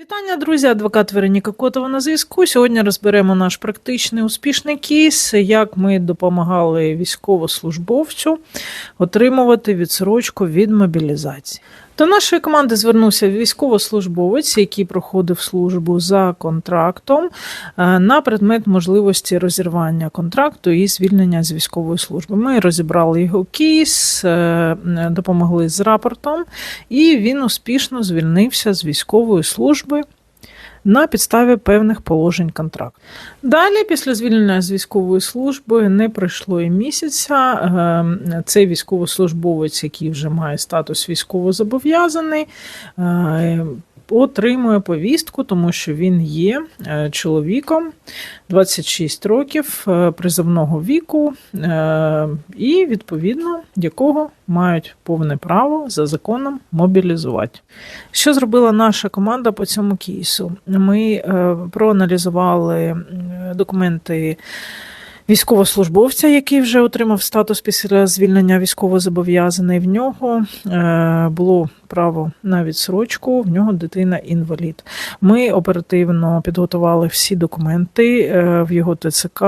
Вітання, друзі! Адвокат Вероніка Котова на зв'язку. Сьогодні розберемо наш практичний успішний кейс, як ми допомагали військовослужбовцю отримувати відсрочку від мобілізації. До нашої команди звернувся військовослужбовець, який проходив службу за контрактом е, на предмет можливості розірвання контракту і звільнення з військової служби. Ми розібрали його кейс, е, допомогли з рапортом, і він успішно звільнився з військової служби. На підставі певних положень контракту. Далі, після звільнення з військової служби, не пройшло і місяця. е, Цей військовослужбовець, який вже має статус військовозобов'язаний, е, отримує повістку, тому що він є е, чоловіком 26 років е, призовного віку, е, і відповідно якого мають повне право за законом мобілізувати. Що зробила наша команда по цьому кейсу? Ми проаналізували документи. Військовослужбовця, який вже отримав статус після звільнення військовозобов'язаний, в нього е, було право на відсрочку, в нього дитина інвалід. Ми оперативно підготували всі документи е, в його ТЦК.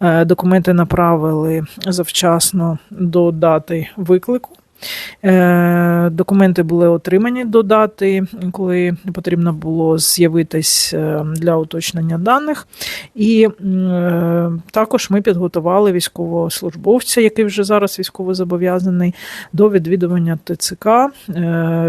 Е, Документи направили завчасно до дати виклику. Е, Документи були отримані до дати, коли потрібно було з'явитись е, для уточнення даних. І е, також ми підготували військовослужбовця, який вже зараз військовозобов'язаний, до відвідування ТЦК.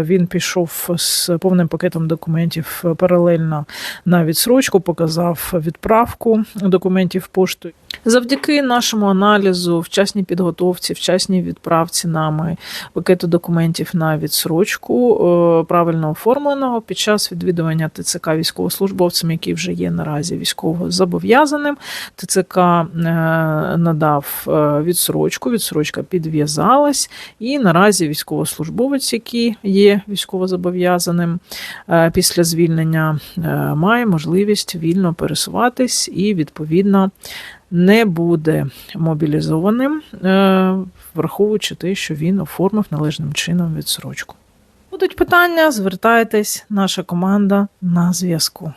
Він пішов з повним пакетом документів паралельно на відсрочку, показав відправку документів поштою. Завдяки нашому аналізу, вчасній підготовці, вчасній відправці нами пакету документів на відсрочку, е, правильно оформленого під час відвідування ТЦК військовослужбовцем, який вже є наразі військово зобов'язаним. ТЦК е, надав е, відсрочку, відсрочка підв'язалась, і наразі військовослужбовець, який є військовозобов'язаним е, після звільнення, має можливість вільно пересуватись і відповідно не буде мобілізованим, е, враховуючи те, що він оформив належним чином відсрочку. Будуть питання, звертайтесь, наша команда на зв'язку.